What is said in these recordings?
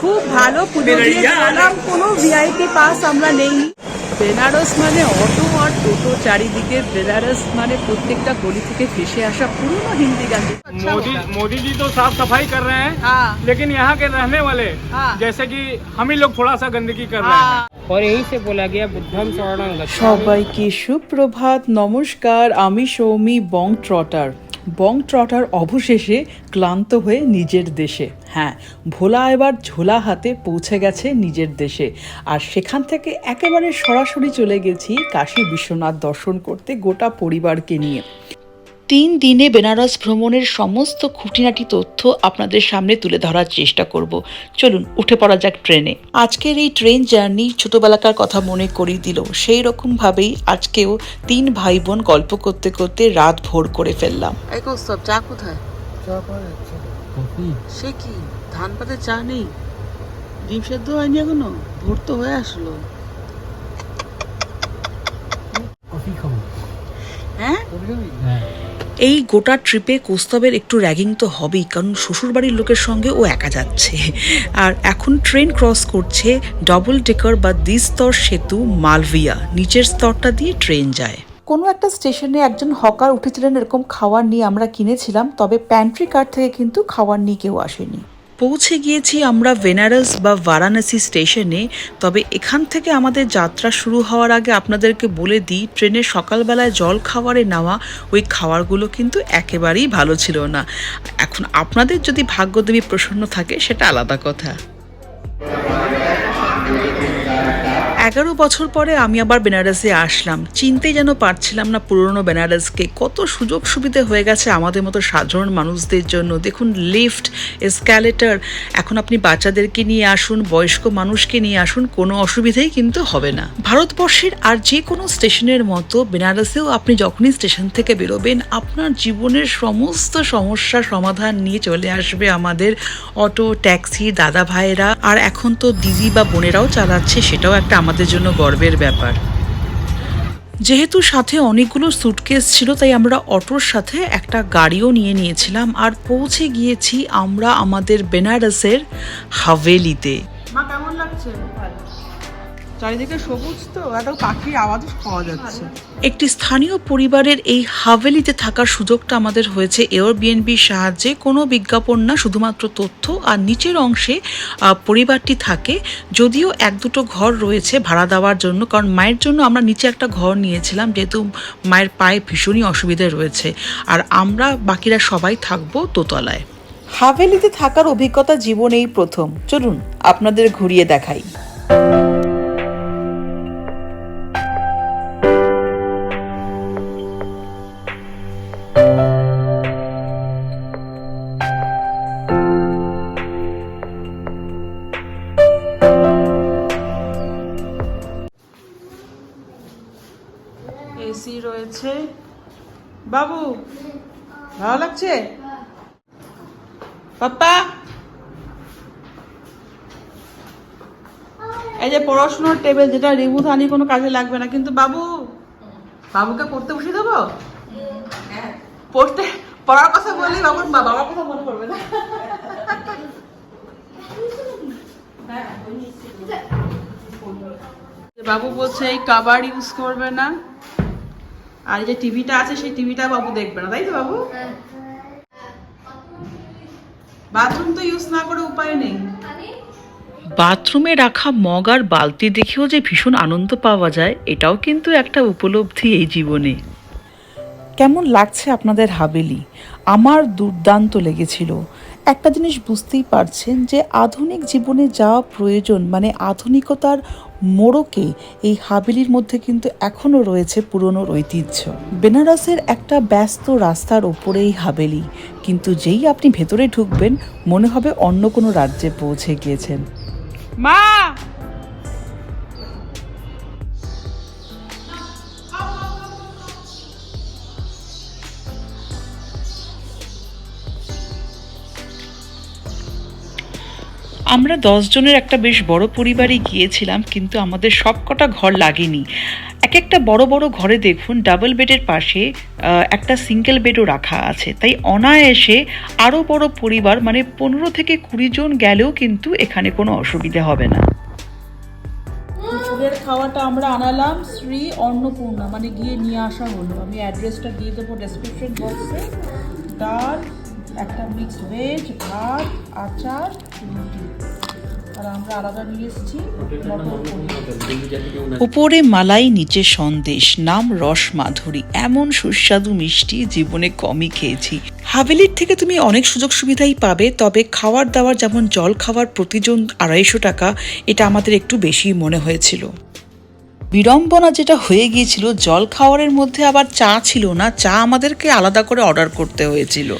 খুব ভালো পুজো দিয়ে গেলাম কোনো ভিআইপি পাস আমরা নেই বেনারস মানে অটো আর টোটো চারিদিকে বেনারস মানে প্রত্যেকটা গলি থেকে ভেসে আসা পুরনো হিন্দি গান मोदी मोदी जी तो साफ सफाई कर रहे हैं हाँ लेकिन यहाँ के रहने वाले हाँ। जैसे कि हम ही लोग थोड़ा सा गंदगी कर रहे हैं हाँ और यहीं से बोला गया बुद्धम शरणं गच्छामि সবাইকে সুপ্রভাত নমস্কার আমি Soumi Bong Trotter Bong Trotter অবশেষে ক্লান্ত হয়ে নিজের দেশে। হ্যাঁ ভোলা এবার ঝোলা হাতে পৌঁছে গেছে নিজের দেশে। আর সেখান থেকে একেবারে সরাসরি চলে গেছি কাশী বিশ্বনাথ দর্শন করতে গোটা পরিবারকে নিয়ে। তিন দিনে বেনারস ভ্রমণের সমস্ত খুঁটিনাটি তথ্য আপনাদের সামনে তুলে ধরার চেষ্টা করব। চলুন উঠে পড়া যাক ট্রেনে। আজকের এই ট্রেন জার্নি ছোটবেলাকার কথা মনে করিয়ে দিল। সেই রকম ভাবেই আজকেও তিন ভাই বোন গল্প করতে করতে রাত ভোর করে ফেললাম। চা কোথায়? সে কি? ধান পাতে চা নেই? ডিম সেদ্ধ হয়নি এখনও? ভোর তো হয়ে আসলো। হ্যাঁ। এই গোটা ট্রিপে কৌস্তবের একটু র্যাগিং তো হবেই, কারণ শ্বশুরবাড়ির লোকের সঙ্গে ও একা যাচ্ছে। আর এখন ট্রেন ক্রস করছে ডবল ডেকার বা দ্বিস্তর সেতু মালভিয়া, নিচের স্তরটা দিয়ে ট্রেন যায়। কোনো একটা স্টেশনে একজন হকার উঠেছিলেন এরকম খাওয়ার নিয়ে আমরা কিনেছিলাম, তবে প্যান্ট্রি কার্ড থেকে কিন্তু খাওয়ার নিয়ে কেউ আসেনি। পৌঁছে গিয়েছি আমরা বেনারস বা বারাণসী স্টেশনে তবে এখান থেকে আমাদের যাত্রা শুরু হওয়ার আগে আপনাদেরকে বলে দিই, ট্রেনে সকালবেলায় জল খাবারে নেওয়া, ওই খাওয়ারগুলো কিন্তু একেবারেই ভালো ছিল না। এখন আপনাদের যদি ভাগ্যদেবী প্রসন্ন থাকে, সেটা আলাদা কথা। এগারো বছর পরে আমি আবার বেনারসে আসলাম। চিনতেই যেন পারছিলাম না পুরনো বেনারসকে। কত সুযোগ সুবিধে হয়ে গেছে আমাদের মতো সাধারণ মানুষদের জন্য। দেখুন, লিফট, এসক্যালেটার, এখন আপনি বাচ্চাদেরকে নিয়ে আসুন, বয়স্ক মানুষকে নিয়ে আসুন, কোনো অসুবিধেই কিন্তু হবে না। ভারতবর্ষের আর যে কোনো স্টেশনের মতো বেনারসেও আপনি যখনই স্টেশন থেকে বেরোবেন, আপনার জীবনের সমস্ত সমস্যা সমাধান নিয়ে চলে আসবে আমাদের অটো, ট্যাক্সি দাদা ভাইয়েরা আর এখন তো দিদি বা বোনেরাও চালাচ্ছে, সেটাও একটা আমাদের জন্য গর্বের ব্যাপার। যেহেতু সাথে অনেকগুলো সুটকেস ছিল, তাই আমরা অটোর সাথে একটা গাড়িও নিয়ে নিয়েছিলাম আর পৌঁছে গিয়েছি আমরা আমাদের বেনারসের হাভেলিতে। মা, কেমন লাগছে? চারিদিকে সবুজ তো এত পাখির আওয়াজ পাওয়া যাচ্ছে। একটি স্থানীয় পরিবারের এই হাভেলিতে থাকার সুযোগটা আমাদের হয়েছে। এয়ারবিএনবির সাহায্যে কোনো বিজ্ঞাপন না শুধুমাত্র তথ্য আর নিচের অংশে পরিবারটি থাকে। যদিও এক দুটো ঘর রয়েছে ভাড়া দেওয়ার জন্য কারণ মায়ের জন্য আমরা নিচে একটা ঘর নিয়েছিলাম যেহেতু মায়ের পায়ে ভীষণই অসুবিধে রয়েছে। আর আমরা বাকিরা সবাই থাকব দোতলায়। হাভেলিতে থাকার অভিজ্ঞতা জীবনেই প্রথম। চলুন আপনাদের ঘুরিয়ে দেখাই। ভালো লাগছে? পাপ্পা? এই যে পড়াশোনার টেবিল যেটা রিমুভ আনি কোনো কাজে লাগবে না। কিন্তু বাবু বাবুকে পড়তে বসিয়ে দেবো? পড়তে পড়ার কথা বললে বাবুর বাবার কথা মনে পড়বে না। বাবু বলছে এই কাবার ইউজ করবে না। আর যে টিভিটা আছে সেই টিভিটা বাবু দেখবে না তাই তো বাবু? বাথরুম তো ইউজ না করে উপায় নেই। বাথরুমে রাখা মগ আর বালতি দেখেও যে ভীষণ আনন্দ পাওয়া যায় এটাও কিন্তু একটা উপলব্ধি এই জীবনে। কেমন লাগছে আপনাদের হাবেলি? আমার দুর্দান্ত লেগেছিল। একটা জিনিস বুঝতেই পারছেন যে আধুনিক জীবনে যা প্রয়োজন মানে আধুনিকতার মোড়কে এই হাবেলির মধ্যে কিন্তু এখনও রয়েছে পুরনো ঐতিহ্য। বেনারসের একটা ব্যস্ত রাস্তার ওপরে এই হাবেলি। কিন্তু যেই আপনি ভেতরে ঢুকবেন, মনে হবে অন্য কোনো রাজ্যে পৌঁছে গিয়েছেন। মা! আমরা দশ জনের একটা বেশ বড় পরিবারে গিয়েছিলাম, কিন্তু আমাদের সবকটা ঘর লাগেনি। এক একটা বড় বড় ঘরে দেখুন ডাবল বেডের পাশে একটা সিঙ্গেল বেডও রাখা আছে। তাই অনায়াসে আরও বড় পরিবার মানে পনেরো থেকে কুড়ি জন গেলেও কিন্তু এখানে কোনো অসুবিধা হবে না। দুপুরের খাওয়াটা আমরা আনালাম, শ্রী অন্নপূর্ণা মানে গিয়ে নিয়ে আসা হলো। আমি অ্যাড্রেসটা দিয়ে দেবো ডেসক্রিপশন বক্সে ডাল, একটা মিক্সড ভেজ ভাত, আচার উপরে মালাই, নিচে সন্দেশ, নাম রস মাধুরী। এমন সুস্বাদু মিষ্টি জীবনে কমই খেয়েছি। হাভেলির থেকে তুমি অনেক সুযোগ সুবিধাই পাবে, তবে খাওয়ার দাওয়ার যেমন জল খাবার প্রতিজন আড়াইশো টাকা, এটা আমাদের একটু বেশি মনে হয়েছিল। বিড়ম্বনা যেটা হয়ে গিয়েছিল, জল খাওয়ারের মধ্যে আবার চা ছিল না, চা আমাদেরকে আলাদা করে অর্ডার করতে হয়েছিল।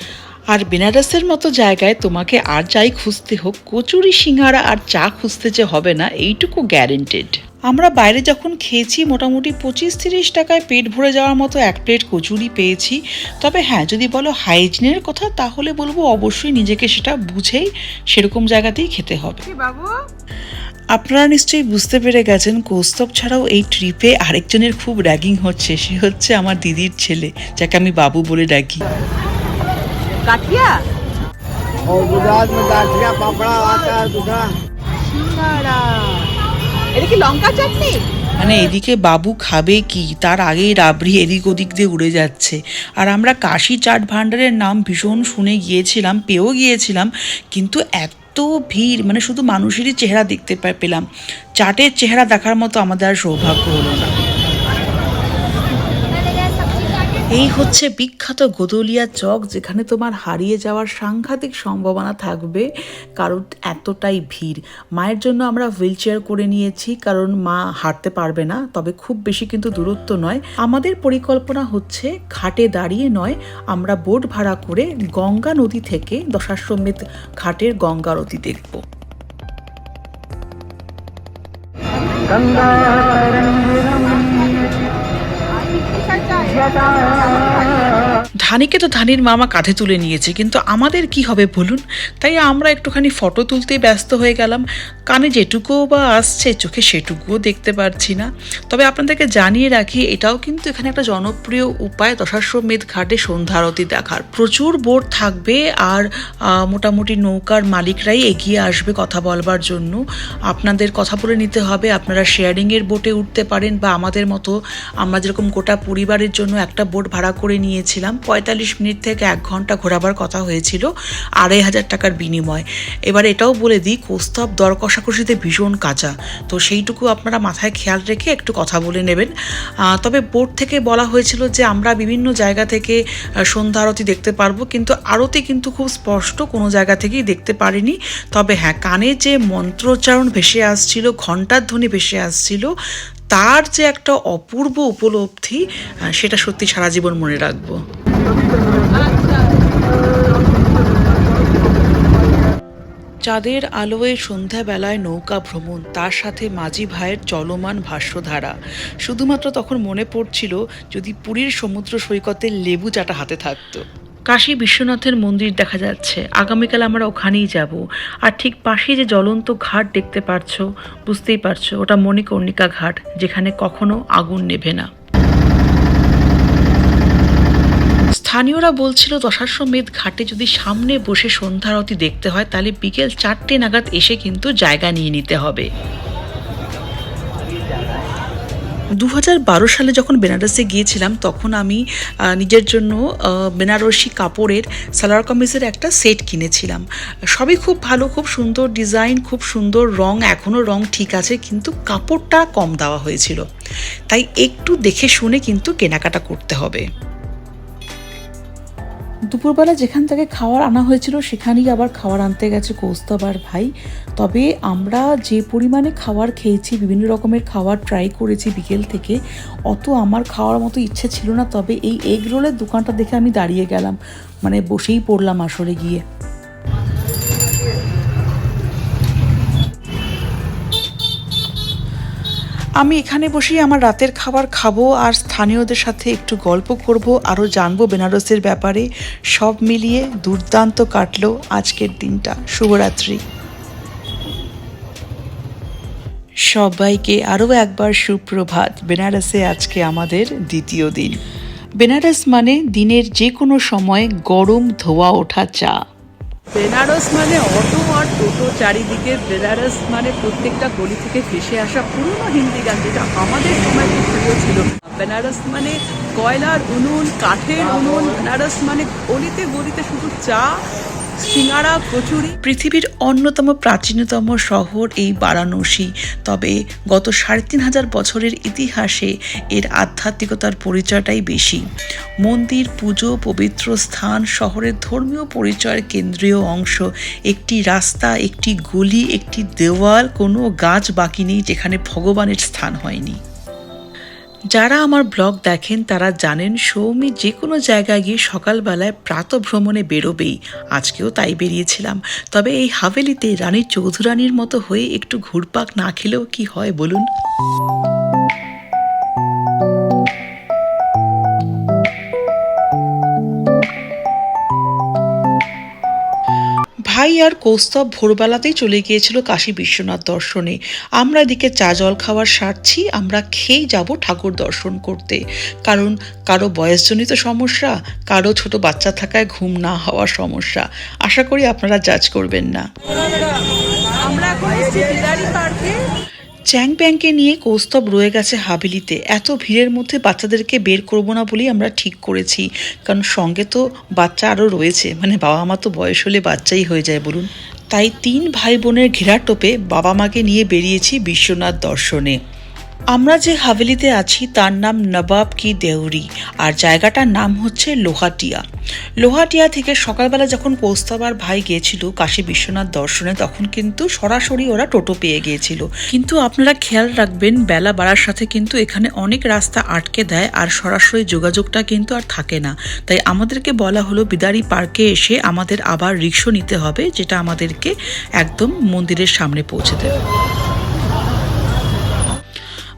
আর বেনারসের মতো জায়গায় তোমাকে আর যাই খুঁজতে হোক কচুরি সিঙ্গারা আর চা খুঁজতে যে হবে না এইটুকু গ্যারেন্টেড আমরা বাইরে যখন খেয়েছি মোটামুটি পঁচিশ তিরিশ টাকায় পেট ভরে যাওয়ার মতো এক প্লেট কচুরি পেয়েছি। তবে হ্যাঁ যদি বলো হাইজিনের কথা তাহলে বলব অবশ্যই নিজেকে সেটা বুঝেই সেরকম জায়গাতেই খেতে হবে। বাবু? আপনারা নিশ্চয়ই বুঝতে পেরে গেছেন কৌস্তব ছাড়াও এই ট্রিপে আরেকজনের খুব র্যাগিং হচ্ছে সে হচ্ছে আমার দিদির ছেলে যাকে আমি বাবু বলে ডাকি কাঠিয়া और गुजरात में गाठिया पापड़ा आता है दूसरा সিঙ্গারা এটা কি লঙ্কা চাটনি মানে এদিকে বাবু খাবে কি তার আগেই রাবড়ি এদিক ওদিক দিয়ে উড়ে যাচ্ছে আর আমরা কাশি চাট ভাণ্ডারের নাম ভীষণ শুনে গিয়েছিলাম পেয়েও গিয়েছিলাম কিন্তু এত ভিড় মানে শুধু মানুষেরই চেহারা দেখতে পা- পেলাম চাটের চেহারা দেখার মতো আমাদের আর সৌভাগ্য হলো না এই হচ্ছে বিখ্যাত গোদলিয়া চক, যেখানে তোমার হারিয়ে যাওয়ার সাংঘাতিক সম্ভাবনা থাকবে, কারণ এতটাই ভিড়। মায়ের জন্য আমরা হুইল চেয়ার করে নিয়েছি, কারণ মা হাঁটতে পারবে না, তবে খুব বেশি কিন্তু দূরত্ব নয়। আমাদের পরিকল্পনা হচ্ছে ঘাটে দাঁড়িয়ে নয়, আমরা বোট ভাড়া করে গঙ্গা নদী থেকে দশাশ্বমেধ ঘাটের গঙ্গা নদী দেখব। Yeah. ধানিকে তো ধানির মামা কাঁধে তুলে নিয়েছে, কিন্তু আমাদের কি হবে বলুন? তাই আমরা একটুখানি ফটো তুলতে ব্যস্ত হয়ে গেলাম। কানে যেটুকুও বা আসছে, চোখে সেটুকুও দেখতে পারছি না। তবে আপনাদেরকে জানিয়ে রাখি, এটাও কিন্তু এখানে একটা জনপ্রিয় উপায়, দশাশ্বমেধ ঘাটে সন্ধ্যা আরতি দেখার। প্রচুর বোট থাকবে আর মোটামুটি নৌকার মালিকরাই এগিয়ে আসবে কথা বলবার জন্য। আপনাদের কথা বলে নিতে হবে, আপনারা শেয়ারিংয়ের বোটে উঠতে পারেন বা আমাদের মতো আমরা যেরকম গোটা পরিবারের জন্য একটা বোট ভাড়া করে নিয়েছিলাম পঁয়তাল্লিশ মিনিট থেকে এক ঘণ্টা ঘোরাবার কথা হয়েছিল, আড়াই হাজার টাকার বিনিময়। এবার এটাও বলে দিই, কোস্তব দর কষাকষিতে ভীষণ কাঁচা। তো সেইটুকু আপনারা মাথায় খেয়াল রেখে একটু কথা বলে নেবেন। তবে বোর্ড থেকে বলা হয়েছিল যে আমরা বিভিন্ন জায়গা থেকে সন্ধ্যা আরতি দেখতে পারব, কিন্তু আরতি কিন্তু খুব স্পষ্ট কোনো জায়গা থেকেই দেখতে পারিনি। তবে হ্যাঁ কানে যে মন্ত্রোচ্চারণ ভেসে আসছিল, ঘণ্টার ধ্বনি ভেসে আসছিল, তার যে একটা অপূর্ব উপলব্ধি সেটা সত্যি সারা জীবন মনে রাখব। চাঁদের আলোয় সন্ধ্যাবেলায় নৌকা ভ্রমণ, তার সাথে মাঝি ভাইয়ের চলমান ভাষ্যধারা। শুধুমাত্র তখন মনে পড়ছিল যদি পুরীর সমুদ্র সৈকতে লেবু চাটা হাতে থাকতো। কাশী বিশ্বনাথের মন্দির দেখা যাচ্ছে। আগামীকাল আমরা ওখানেই যাব। আর ঠিক পাশেই যে জ্বলন্ত ঘাট দেখতে পারছ, বুঝতেই পারছ, ওটা মণিকর্ণিকা ঘাট, যেখানে কখনো আগুন নেভে না। স্থানীয়রা বলছিল দশাশ্বমেধ ঘাটে যদি সামনে বসে সন্ধ্যারতি দেখতে হয়, তাহলে বিকেল চারটে নাগাদ এসে কিন্তু জায়গা নিয়ে নিতে হবে। দু বারো সালে যখন বেনারসে গিয়েছিলাম, তখন আমি নিজের জন্য বেনারসি কাপড়ের সালোয়ার কামিজের একটা সেট কিনেছিলাম। সবই খুব ভালো, খুব সুন্দর ডিজাইন, খুব সুন্দর রং এখনও রং ঠিক আছে, কিন্তু কাপড়টা কম দেওয়া হয়েছিল। তাই একটু দেখে শুনে কিন্তু কেনাকাটা করতে হবে। দুপুরবেলা যেখান থেকে খাওয়ার আনা হয়েছিল, সেখানেই আবার খাওয়ার আনতে গেছে কৌস্তবার ভাই। তবে আমরা যে পরিমাণে খাবার খেয়েছি, বিভিন্ন রকমের খাবার ট্রাই করেছি বিকেল থেকে, অত আমার খাওয়ার মতো ইচ্ছে ছিল না। তবে এই এগ রোলের দোকানটা দেখে আমি দাঁড়িয়ে গেলাম মানে বসেই পড়লাম আসলে গিয়ে। আমি এখানে বসেই আমার রাতের খাবার খাব আর স্থানীয়দের সাথে একটু গল্প করব, আরও জানব বেনারসের ব্যাপারে। সব মিলিয়ে দুর্দান্ত কাটলো আজকের দিনটা। শুভরাত্রি। সবাইকে আরও একবার সুপ্রভাত। বেনারসে আজকে আমাদের দ্বিতীয় দিন। বেনারস মানে দিনের যে কোনো সময় গরম ধোয়া ওঠা চা। বেনারস মানে অটো আর টোটো চারিদিকে। বেনারস মানে প্রত্যেকটা গলি থেকে ফেসে আসা পুরনো হিন্দি গান যেটা আমাদের সময় খুব প্রিয় ছিল। বেনারস মানে কয়লার উনুন, কাঠের উনুন। বেনারস মানে গলিতে গলিতে শুধু চা সিঙ্গারা কচুরি পৃথিবীর অন্যতম প্রাচীনতম শহর এই বারাণসী। তবে গত সাড়ে তিন হাজার বছরের ইতিহাসে এর আধ্যাত্মিকতার পরিচয়টাই বেশি। মন্দির, পুজো, পবিত্র স্থান, শহরের ধর্মীয় পরিচয়ের কেন্দ্রীয় অংশ, একটি রাস্তা, একটি গলি, একটি দেওয়াল, কোনো গাছ বাকি নেই যেখানে ভগবানের স্থান হয়নি। যারা আমার ব্লগ দেখেন, তারা জানেন সৌমি যে কোনো জায়গায় গিয়ে সকালবেলায় প্রাত ভ্রমণে বেরোবেই। আজকেও তাই বেরিয়েছিলাম। তবে এই হাভেলিতে রানী চৌধুরানীর মতো হয়ে একটু ঘুরপাক না খেলেও কি হয় বলুন? ভাই আর কৌস্তব ভোরবেলাতেই চলে গিয়েছিল কাশী বিশ্বনাথ দর্শনে। আমরা এদিকে চা জল খাওয়ার সারছি, আমরা খেয়েই যাব ঠাকুর দর্শন করতে। কারণ কারও বয়সজনিত সমস্যা, কারও ছোট বাচ্চা থাকায় ঘুম না হওয়ার সমস্যা। আশা করি আপনারা জাজ করবেন না। আমরা এখন পার্কে চ্যাং প্যাংকে নিয়ে কৌস্তব রয়ে গেছে হাবিলিতে। এত ভিড়ের মধ্যে বাচ্চাদেরকে বের করব না বলেই আমরা ঠিক করেছি। কারণ সঙ্গে তো বাচ্চা আরও রয়েছে। মানে বাবা মা তো বয়স হলে বাচ্চাই হয়ে যায়, বলুন। তাই তিন ভাই বোনের ঘেরা টোপে বাবা মাকে নিয়ে বেরিয়েছি বিশ্বনাথ দর্শনে। আমরা যে হাভেলিতে আছি, তার নাম নবাব কি দেউরি, আর জায়গাটার নাম হচ্ছে লোহাটিয়া। লোহাটিয়া থেকে সকালবেলা যখন কৌস্তবার ভাই গিয়েছিল কাশী বিশ্বনাথ দর্শনে, তখন কিন্তু সরাসরি ওরা টোটো পেয়ে গিয়েছিল। কিন্তু আপনারা খেয়াল রাখবেন, বেলা বাড়ার সাথে কিন্তু এখানে অনেক রাস্তা আটকে দেয়, আর সরাসরি যোগাযোগটা কিন্তু আর থাকে না। তাই আমাদেরকে বলা হলো, বিদারি পার্কে এসে আমাদের আবার রিক্সো নিতে হবে, যেটা আমাদেরকে একদম মন্দিরের সামনে পৌঁছে দেবে।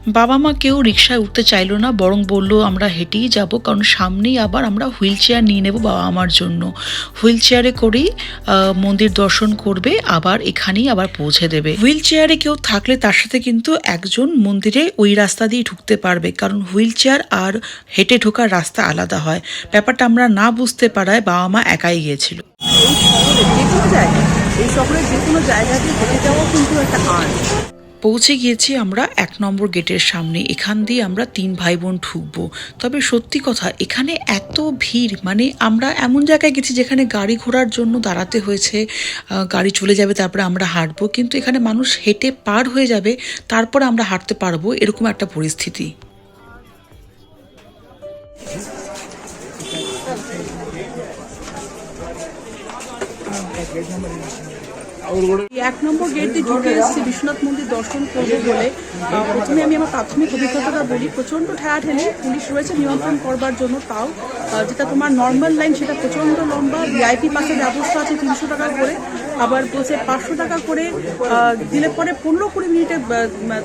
বাবা মা কেউ রিক্সায় উঠতে চাইলো না, বরং বলল, আমরা হেঁটেই যাব, কারণ সামনেই আবার আমরা হুইল চেয়ার নিয়ে নেব বাবা মার জন্য। হুইল চেয়ারে করেই মন্দির দর্শন করবে, আবার এখানেই আবার পৌঁছে দেবে। হুইল চেয়ারে কেউ থাকলে তার সাথে কিন্তু একজন মন্দিরে ওই রাস্তা দিয়ে ঢুকতে পারবে, কারণ হুইল চেয়ার আর হেঁটে ঢোকার রাস্তা আলাদা হয়। ব্যাপারটা আমরা না বুঝতে পারায় বাবা মা একাই গিয়েছিল। এই শহরে যে কোনো জায়গায়, এই যে কোনো জায়গাতে হেঁটে যাওয়া কিন্তু একটা আর্ট। পৌঁছে গিয়েছি আমরা এক নম্বর গেটের সামনে। এখান দিয়ে আমরা তিন ভাই বোন ঢুকবো। তবে সত্যি কথা, এখানে এত ভিড় মানে আমরা এমন জায়গায় গেছি যেখানে গাড়ি ঘোড়ার জন্য দাঁড়াতে হয়েছে গাড়ি চলে যাবে, তারপরে আমরা হাঁটবো। কিন্তু এখানে মানুষ হেঁটে পার হয়ে যাবে, তারপরে আমরা হাঁটতে পারব, এরকম একটা পরিস্থিতি। এক নম্বর গেট দিয়ে ঢুকে এসেছি বিশ্বনাথ মন্দির দর্শন করব বলে। প্রথমে আমি আমার প্রাথমিক অভিজ্ঞতাটা বলি। প্রচণ্ড ঠেলাঠেলি পুলিশ রয়েছে, নিয়ন্ত্রণ করবার জন্য তাও যেটা তোমার নর্মাল লাইন সেটা প্রচণ্ড লম্বা। ভিআইপি পাসের ব্যবস্থা আছে তিনশো টাকা করে। আবার বলছে পাঁচশো টাকা করে দিলে পরে পনেরো কুড়ি মিনিটে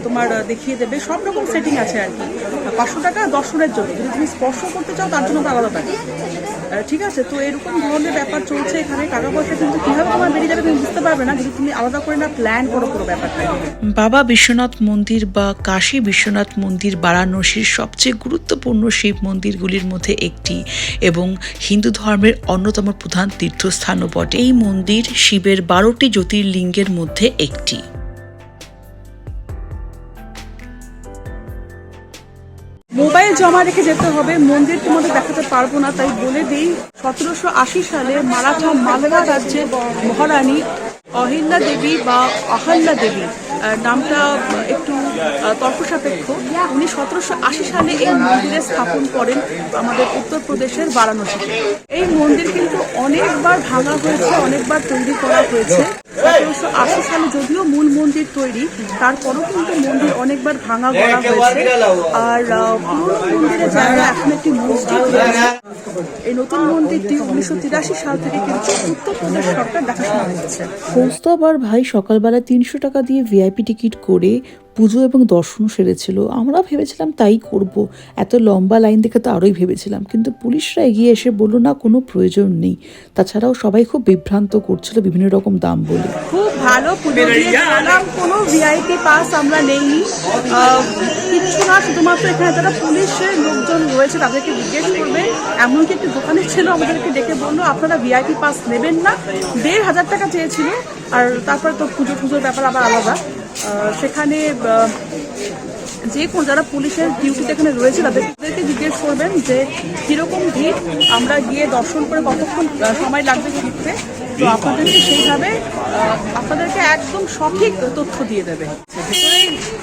তোমার দেখিয়ে দেবে। সব রকম সেটিং আছে আর কি। পাঁচশো টাকা দর্শনের জন্য। যদি তুমি স্পর্শ করতে চাও, তার জন্য আলাদা টাকা ঠিক আছে, তো এরকম ধরনের ব্যাপার চলছে এখানে, টাকা পয়সা কিন্তু কীভাবে তোমার বেরিয়ে যাবে তুমি বুঝতে পারবে না যদি তুমি আলাদা করে না প্ল্যান করো পুরো ব্যাপারটা। বাবা বিশ্বনাথ মন্দির বা কাশী বিশ্বনাথ মন্দির, বারাণসীর সবচেয়ে গুরুত্বপূর্ণ শিব মন্দিরগুলির মধ্যে একটি এবং হিন্দু ধর্মের অন্যতম প্রধান তীর্থস্থানও বটে। এই মন্দির শিবের বারোটি জ্যোতির্লিঙ্গের মধ্যে একটি। মোবাইল জমা রেখে যেতে হবে। মন্দির তোমাদের দেখাতে পারব না, তাই বলে দিই, সতেরোশো আশি সালে মারাঠা মালদা রাজ্যের মহারানী অহিল্যা দেবী বা অহল্যা দেবী নামটা একটু আহ, তর্ক সাপেক্ষ উনি সতেরোশো আশি সালে এই মন্দিরে স্থাপন করেন আমাদের উত্তরপ্রদেশের বারাণসীতে। এই মন্দির কিন্তু অনেকবার ভাঙা হয়েছে অনেকবার তৈরি করা হয়েছে। সতেরোশো আশি সালে যদিও মূল মন্দির তৈরি তারপরও কিন্তু মন্দির অনেকবার ভাঙা গড়া হয়েছে। আর পুরনো মন্দিরের জায়গা এখন একটি মসজিদ হয়েছে এই নতুন মন্দিরটি উনিশশো তিরাশি সাল থেকে কিন্তু উত্তরপ্রদেশ সরকার দেখাশোনা করছে। কৌস্তব আর ভাই সকালবেলা তিনশো টাকা দিয়ে ভিআইপি টিকিট করে পুজো এবং দর্শন সেরেছিল। আমরা ভেবেছিলাম তাই করব। এত লম্বা লাইন দেখে তো আরোই ভেবেছিলাম কিন্তু পুলিশরা এগিয়ে এসে বলল না কোনো প্রয়োজন নেই। তাছাড়াও সবাই খুব বিভ্রান্ত করছিল বিভিন্ন রকম দাম বলে। খুব ভালো পুজো কোনো ভিআইপি পাস আমরা নেইনি। আহ, কিচ্ছু না শুধুমাত্র এখানে যারা পুলিশের লোকজন রয়েছে তাদেরকে জিজ্ঞেস করবে। এমনকি একটি দোকানে ছিল আমাদেরকে ডেকে বলল আপনারা ভিআইপি পাস নেবেন না। দেড় হাজার টাকা চেয়েছিল আর তারপরে তো পুজো পুজোর ব্যাপার আবার আলাদা। সেখানে যে কোন যারা পুলিশের ডিউটিতে এখানে রয়েছে, তাদেরকে জিজ্ঞেস করবেন যে কীরকম ভিড়, আমরা গিয়ে দর্শন করে কতক্ষণ সময় লাগবে ফিরতে তো আপনাদেরকে সেইভাবে আপনাদেরকে একদম সঠিক তথ্য দিয়ে দেবে।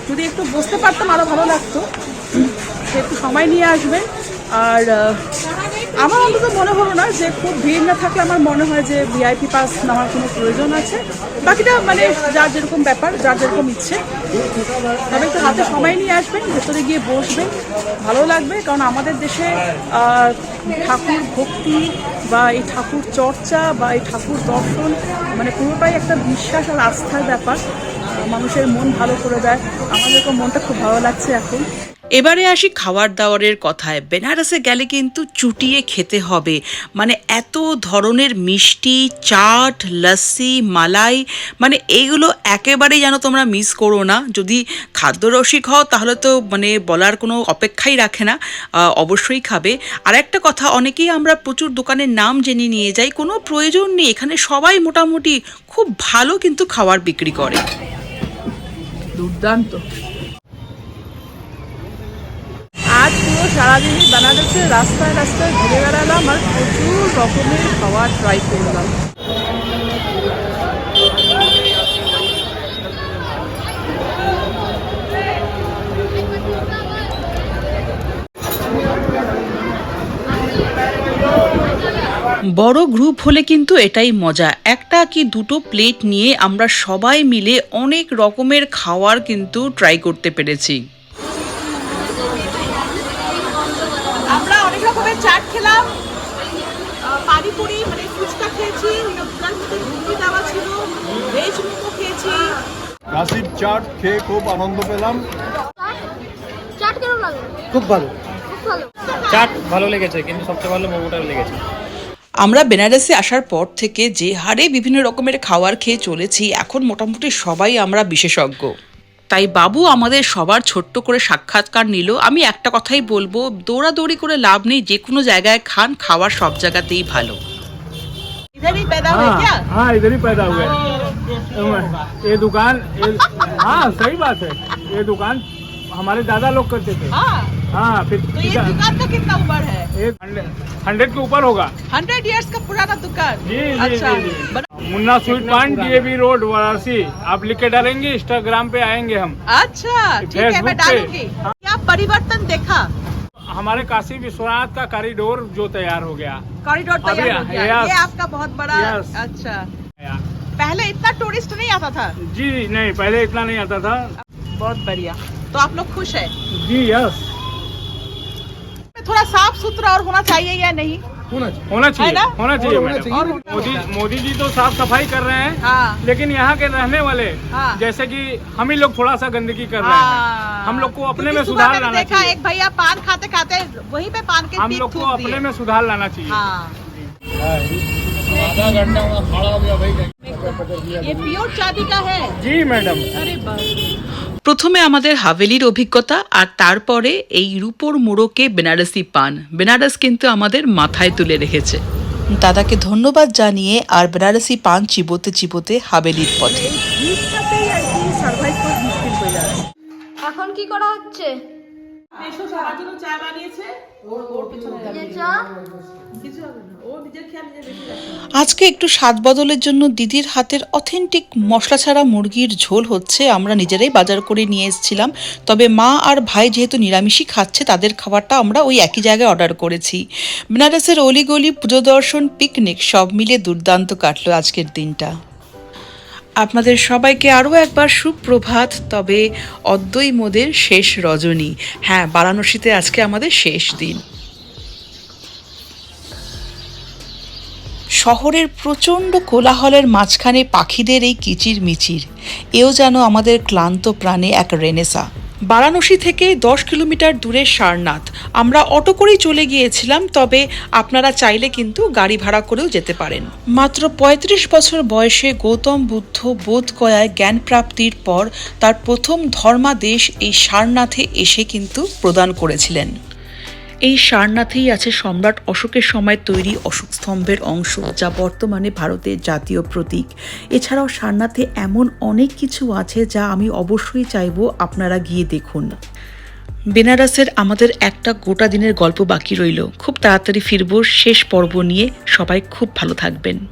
যদি একটু বসতে পারতাম আরও ভালো লাগতো। একটু সময় নিয়ে আসবেন। আর আমার অন্তত মনে হলো না যে খুব ভিড় না থাকলে আমার মনে হয় যে ভিআইপি পাস নেওয়ার কোনো প্রয়োজন আছে। বাকিটা মানে যার যেরকম ব্যাপার, যার যেরকম ইচ্ছে। তবে একটু হাতে সময় নিয়ে আসবেন, ভেতরে গিয়ে বসবেন। ভালো লাগবে, কারণ আমাদের দেশে ঠাকুর ভক্তি বা এই ঠাকুর চর্চা বা এই ঠাকুর দর্শন মানে পুরোটাই একটা বিশ্বাস আর আস্থার ব্যাপার। মানুষের মন ভালো করে দেয়। আমার যেরকম মনটা খুব ভালো লাগছে এখন। এবারে আসি খাওয়ার দাওয়ারের কথায়। বেনারসে গেলে কিন্তু চুটিয়ে খেতে হবে। মানে এত ধরনের মিষ্টি, চাট, লস্যি, মালাই মানে এইগুলো একেবারেই যেন তোমরা মিস করো না। যদি খাদ্যরসিক হও, তাহলে তো মানে বলার কোনো অপেক্ষাই রাখে না। অবশ্যই খাবে। আর একটা কথা, অনেকেই আমরা প্রচুর দোকানের নাম জেনে নিয়ে যাই। কোনো প্রয়োজন নেই। এখানে সবাই মোটামুটি খুব ভালো কিন্তু খাবার বিক্রি করে। দুর্দান্ত। আজ পুরো সারাদিনই বানারসের রাস্তায় রাস্তায় ঘুরে বেড়ালাম আর প্রচুর রকমের খাবার ট্রাই করলাম। বড় গ্রুপ হলে কিন্তু এটাই মজা। একটা কি দুটো প্লেট নিয়ে আমরা সবাই মিলে অনেক রকমের খাওয়ার কিন্তু ট্রাই করতে পেরেছি আমরা অনেক রকমের চাট খেলাম আহ, পানিপুরি মানে ফুচকা খেয়েছি তার মধ্যে ঘুগনি দেওয়া ছিল ভেজ মোমো খেয়েছি। কাশির চাট খেয়ে খুব আনন্দ পেলাম। চাট কেমন লাগে? খুব ভালো। খুব ভালো। চাট ভালো লেগেছে কিন্তু সবচেয়ে ভালো মোমোটা লেগেছে। আমরা বেনারসে আসার পর থেকে যে হারে বিভিন্ন রকমের খাবার খেয়ে চলেছি এখন মোটামুটি সবাই আমরা বিশেষজ্ঞ। তাই বাবু আমাদের সবার ছোট্ট করে সাক্ষাৎকার নিল আমি একটা কথাই বলবো দৌড়াদৌড়ি করে লাভ নেই যে কোনো জায়গায় খান খাওয়ার সব জায়গাতেই ভালো इधर ही पैदा हुए क्या हाँ हाँ इधर ही पैदा हुए ये दुकान ये, हाँ सही बात है ये दुकान हमारे दादा लोग करते थे हाँ हाँ फिर तो ये दुकान का कितना उम्र है? हंड्रेड के ऊपर होगा। हंड्रेड इयर्स का पुराना दुकान? जी जी अच्छा। जी, जी। बना- Munna sweet paan DAV road Varanasi. आप लिख के डालेंगे इंस्टाग्राम पे आएँगे हम। अच्छा ठीक है मैं डालूँगी। क्या परिवर्तन देखा? हमारे काशी विश्वनाथ का कॉरिडोर जो तैयार हो गया। कॉरिडोर तैयार हो गया। ये आपका बहुत बड़ा अच्छा। पहले इतना टूरिस्ट नहीं आता था? जी नहीं पहले इतना नहीं आता था। बहुत बढ़िया। तो आप लोग खुश है? जी यस थोड़ा साफ़ सुथरा और होना चाहिए या नहीं? होना चाहिए। होना चाहिए। होना मैडम। चाहिए। मोदी मोदी जी तो साफ़ सफ़ाई कर रहे हैं हाँ। लेकिन यहाँ के रहने वाले हाँ। जैसे कि हम ही लोग थोड़ा सा गंदगी कर रहे हैं। हाँ। हम लोग को अपने में सुधार लाना देखा चाहिए। एक भैया पान खाते खाते वहीं पे पान के हम लोग को अपने में सुधार लाना चाहिए। हाँ। ये प्योर चांदी का है जी मैडम अरे बाप প্রথমে আমাদের হাভেলির অভিজ্ঞতা আর তারপরে এই রূপোর মোড়কে বেনারসি পান বেনারস কিন্তু আমাদের মাথায় তুলে রেখেছে দাদাকে ধন্যবাদ জানিয়ে আর বেনারসি পান চিবোতে চিবোতে হাভেলির পথে এই ভিড়টাতেই আর কি সার্ভাইভ করা মুশকিল হয়ে যাচ্ছে এখন কি করা হচ্ছে এসো সবার জন্য চা বানিয়েছে ওর ওর পিছনে এই যে চা আজকে একটু স্বাদ বদলের জন্য দিদির হাতের অথেন্টিক মশলা ছাড়া মুরগির ঝোল হচ্ছে, আমরা নিজেরাই বাজার করে নিয়ে এসেছিলাম। তবে মা আর ভাই যেহেতু নিরামিষই খাচ্ছে, তাদের খাবারটা আমরা ওই একই জায়গায় অর্ডার করেছি। বেনারসের অলিগলি, পুজো দর্শন পিকনিক সব মিলে দুর্দান্ত কাটলো আজকের দিনটা। আপনাদের সবাইকে আরও একবার সুপ্রভাত, তবে অদ্বৈ মোদের শেষ রজনী। হ্যাঁ বারাণসীতে আজকে আমাদের শেষ দিন। শহরের প্রচণ্ড কোলাহলের মাঝখানে পাখিদের এই কিচির মিচির। এও যেন আমাদের ক্লান্ত প্রাণে এক রেনেসা। বারাণসী থেকে দশ কিলোমিটার দূরে সারনাথ। আমরা অটো করেই চলে গিয়েছিলাম, তবে আপনারা চাইলে কিন্তু গাড়ি ভাড়া করেও যেতে পারেন। মাত্র ৩৫ বছর বয়সে গৌতম বুদ্ধ বোধ গয়ায় জ্ঞান প্রাপ্তির পর তার প্রথম ধর্মাদেশ এই সারনাথে এসে কিন্তু প্রদান করেছিলেন। এই সারনাথেই আছে সম্রাট অশোকের সময় তৈরি অশোক স্তম্ভের অংশ, যা বর্তমানে ভারতের জাতীয় প্রতীক। এছাড়াও সারনাথে এমন অনেক কিছু আছে যা আমি অবশ্যই চাইব আপনারা গিয়ে দেখুন। বেনারসের আমাদের একটা গোটা দিনের গল্প বাকি রইল। খুব তাড়াতাড়ি ফিরব, শেষ পর্ব নিয়ে সবাই খুব ভালো থাকবেন।